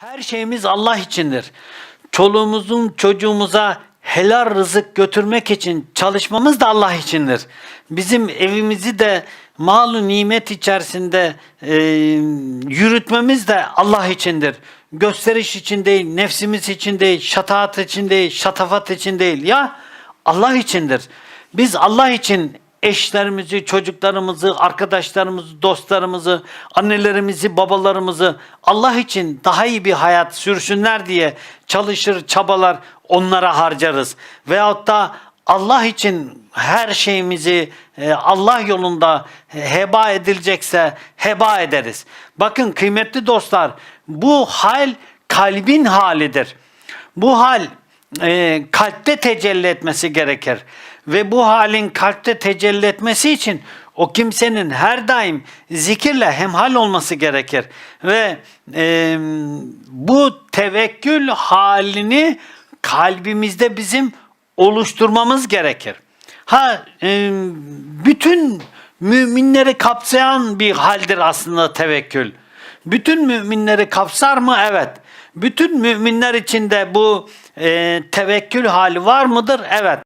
Her şeyimiz Allah içindir. Çoluğumuzun çocuğumuza helal rızık götürmek için çalışmamız da Allah içindir. Bizim evimizi de malu nimet içerisinde e, yürütmemiz de Allah içindir. Gösteriş için değil, nefsimiz için değil, şataat için değil, şatafat için değil. Ya Allah içindir. Biz Allah için eşlerimizi, çocuklarımızı, arkadaşlarımızı, dostlarımızı, annelerimizi, babalarımızı Allah için daha iyi bir hayat sürsünler diye çalışır, çabalar, onlara harcarız. Veyahut da Allah için her şeyimizi e, Allah yolunda heba edilecekse heba ederiz. Bakın kıymetli dostlar, bu hal kalbin halidir. Bu hal e, kalpte tecelli etmesi gerekir. Ve bu halin kalpte tecelli etmesi için o kimsenin her daim zikirle hemhal olması gerekir. Ve e, bu tevekkül halini kalbimizde bizim oluşturmamız gerekir. Ha e, bütün müminleri kapsayan bir haldir aslında tevekkül. Bütün müminleri kapsar mı? Evet. Bütün müminler içinde bu e, tevekkül hali var mıdır? Evet.